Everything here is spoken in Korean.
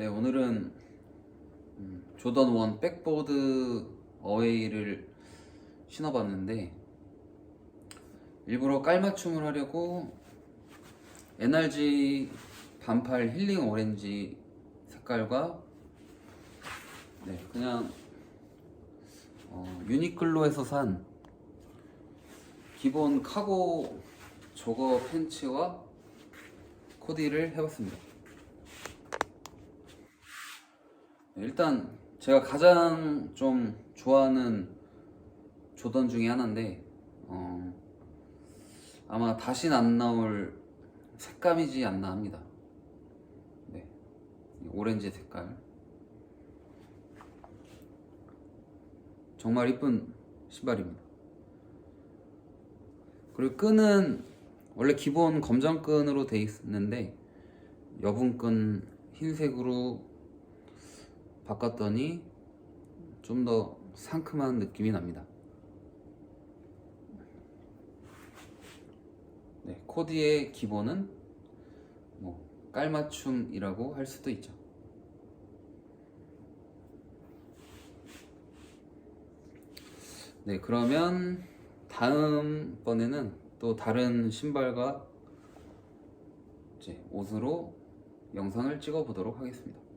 네, 오늘은 음, 조던 원 백보드 어웨이를 신어봤는데 일부러 깔맞춤을 하려고 NRG 반팔 힐링 오렌지 색깔과 네, 그냥 어, 유니클로에서 산 기본 카고 조거 팬츠와 코디를 해봤습니다. 네, 일단 제가 가장 좀 좋아하는 조던 중에 하나인데 어, 아마 다신 안 나올 색감이지 않나 합니다. 네, 이 오렌지 색깔 정말 이쁜 신발입니다. 그리고 끈은 원래 기본 검정끈으로 돼 있는데 여분끈 흰색으로 바꿨더니 좀 더 상큼한 느낌이 납니다. 네, 코디의 기본은 뭐 깔맞춤이라고 할 수도 있죠. 네, 그러면 다음번에는 또 다른 신발과 이제 옷으로 영상을 찍어 보도록 하겠습니다.